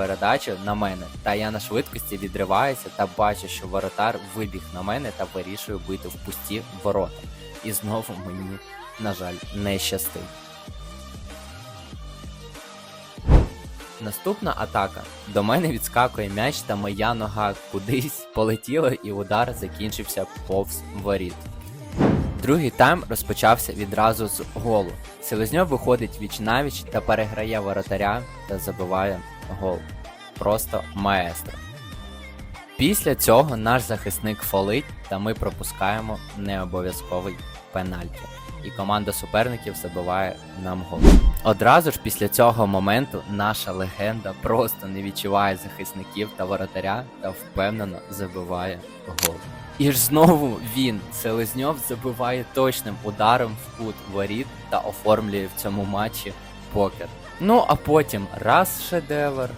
передачу на мене, та я на швидкості відриваюся та бачу, що воротар вибіг на мене та вирішує бити в пусті ворота. І знову мені, на жаль, не щастить. Наступна атака. До мене відскакує м'яч, та моя нога кудись полетіла, і удар закінчився повз воріт. Другий тайм розпочався відразу з голу. Селезньов виходить віч навіч та переграє воротаря та забиває гол. Просто маестро. Після цього наш захисник фолить, та ми пропускаємо необов'язковий пенальті. І команда суперників забиває нам гол. Одразу ж після цього моменту наша легенда просто не відчуває захисників та воротаря та впевнено забиває гол. І ж знову він, Селезньов, забиває точним ударом в кут воріт та оформлює в цьому матчі покер. Ну а потім раз шедевр,